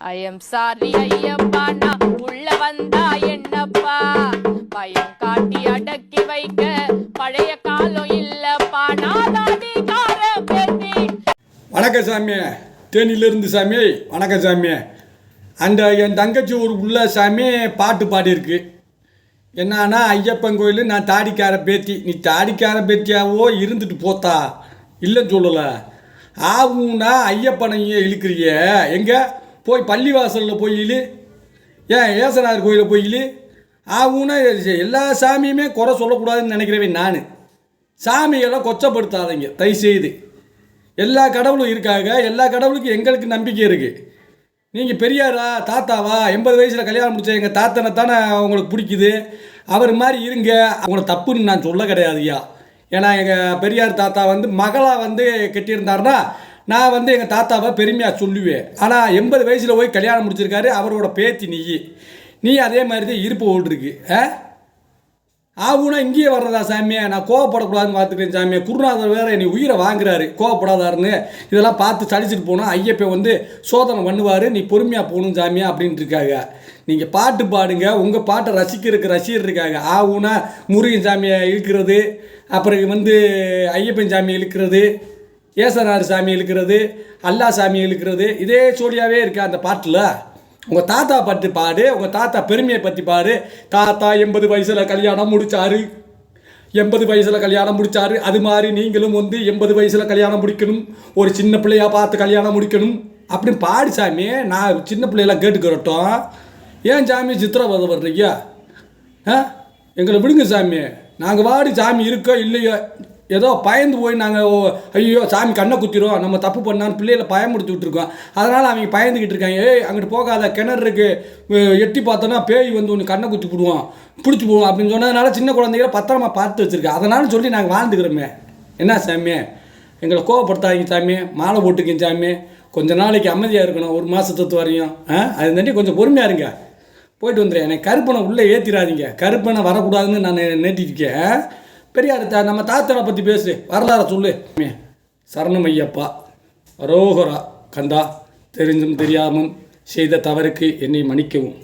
ஐயம் sorry Ayyappa நான் உள்ள வந்தா என்னப்பா? பயம் காட்டி அடக்கி வைக்க பழைய காலம் இல்லப்பா. நான் பேத்தி. வணக்கம் சாமி. தேனியிலிருந்து சாமி வணக்கம் சாமி. அந்த என் தங்கச்சி ஒரு உள்ள சாமி பாட்டு பாடியிருக்கு. என்னன்னா ஐயப்பன் கோயில் நான் தாடிக்கார பேத்தி. நீ தாடிக்கார பேத்தியாவோ இருந்துட்டு போத்தா? இல்லைன்னு சொல்லலை. ஆகும்னா ஐயப்பனையே இழுக்கிறிய. எங்கே? போய் பள்ளிவாசலில் போய் ஏன் ஏசனார் கோயிலில் போய் ஆகும்னா எல்லா சாமியுமே குறை சொல்லக்கூடாதுன்னு நினைக்கிறவன் நான். சாமிகளை கொச்சப்படுத்தாதீங்க தயவு செய்து எல்லா கடவுளும் இருக்காங்க எல்லா கடவுளுக்கும் எங்களுக்கு நம்பிக்கை இருக்குது நீங்கள் பெரியாரா தாத்தாவா? எண்பது வயசில் கல்யாணம் முடிச்ச எங்கள் தாத்தனை தானே அவங்களுக்கு பிடிக்குது. அவர் மாதிரி இருங்க. அவங்கள தப்புன்னு நான் சொல்ல கிடையாதுயா ஏன்னா எங்கள் பெரியார் தாத்தா வந்து மகளாக வந்து கட்டியிருந்தாருன்னா நான் வந்து எங்கள் தாத்தாவை பெருமையாக சொல்லுவேன். ஆனால் எண்பது வயசில் போய் கல்யாணம் முடிச்சிருக்காரு அவரோட பேத்தி நீ. நீ அதே மாதிரி தான் இருப்பு ஓடிருக்கு. ஆ? ஆகுனா இங்கேயே வர்றதா சாமியை நான் கோவப்படக்கூடாதுன்னு பார்த்துக்கிறேன் சாமியை குருநாதர் வேற நீ உயிரை வாங்குறாரு. கோவப்படாதாருன்னு இதெல்லாம் பார்த்து சளிச்சிட்டு போனால் ஐயப்பன் வந்து சோதனை பண்ணுவார். நீ பொறுமையாக போகணும் சாமியா அப்படின்ட்டு இருக்காங்க நீங்கள் பாட்டு பாடுங்க. உங்கள் பாட்டை ரசிக்கிறதுக்கு ரசிகர் இருக்காங்க. ஆகுனா முருகன் சாமியை இழுக்கிறது அப்புறம் வந்து ஐயப்பன் சாமி இழுக்கிறது ஏசனார் சாமி இழுக்கிறது அல்லா சாமி இழுக்கிறது இதே சோடியாவே இருக்கு அந்த பாட்டில். உங்கள் தாத்தா பற்றி பாடு உங்கள் தாத்தா பெருமையை பற்றி பாடு. தாத்தா எண்பது வயசில் கல்யாணம் முடிச்சாரு. எண்பது வயசில் கல்யாணம் முடித்தாரு அது மாதிரி நீங்களும் வந்து எண்பது வயசில் கல்யாணம் முடிக்கணும். ஒரு சின்ன பிள்ளையாக பார்த்து கல்யாணம் முடிக்கணும். அப்படின்னு பாடு சாமி. நான் சின்ன பிள்ளையெல்லாம் கேட்டுக்கிறட்டும். ஏன் சாமி சித்திரவதை வர்றீங்க? ஆ? எங்களை விடுங்க சாமி. நாங்கள் வாடி சாமி இருக்கோ இல்லையோ? ஏதோ பயந்து போய் நாங்கள் ஐயோ சாமி கண்ணை குத்திரும். நம்ம தப்பு பண்ணான்னு பிள்ளைகளை பயமுறுத்தி விட்டுருக்கோம். அதனால் அவங்க பயந்துக்கிட்டு இருக்காங்க. ஏய் அங்கிட்டு போகாத கிணறு இருக்கு. எட்டி பார்த்தோன்னா பேய் வந்து ஒன்று கண்ணை குத்தி போடுவோம் பிடிச்சி போடுவோம் அப்படின்னு சொன்னதுனால சின்ன குழந்தைகளை பத்திரமா பார்த்து வச்சுருக்கேன் அதனால சொல்லி நாங்கள் வாழ்ந்துக்கிறோமே. என்ன சாமி? எங்களை கோவப்படுத்தாதீங்க சாமி. மாலை போட்டுக்கங்க சாமி. கொஞ்சம் நாளைக்கு அமைதியாக இருக்கணும். ஒரு மாதத்து வரையும். ஆ அது தாண்டி கொஞ்சம் பொறுமையாக இருங்க. போயிட்டு வந்துடுறேன். எனக்கு கருப்பனை உள்ளே ஏற்றிடாதீங்க கருப்பனை வரக்கூடாதுன்னு நான் நேற்றிருக்கேன் பெரியார் தா நம்ம தாத்தனை பற்றி பேசு வரலாற சொல்லு. சரணம் ஐயப்பா ரோகரா கந்தா தெரிஞ்சும் தெரியாமல் செய்த தவறுக்கு என்னை மன்னிக்கவும்.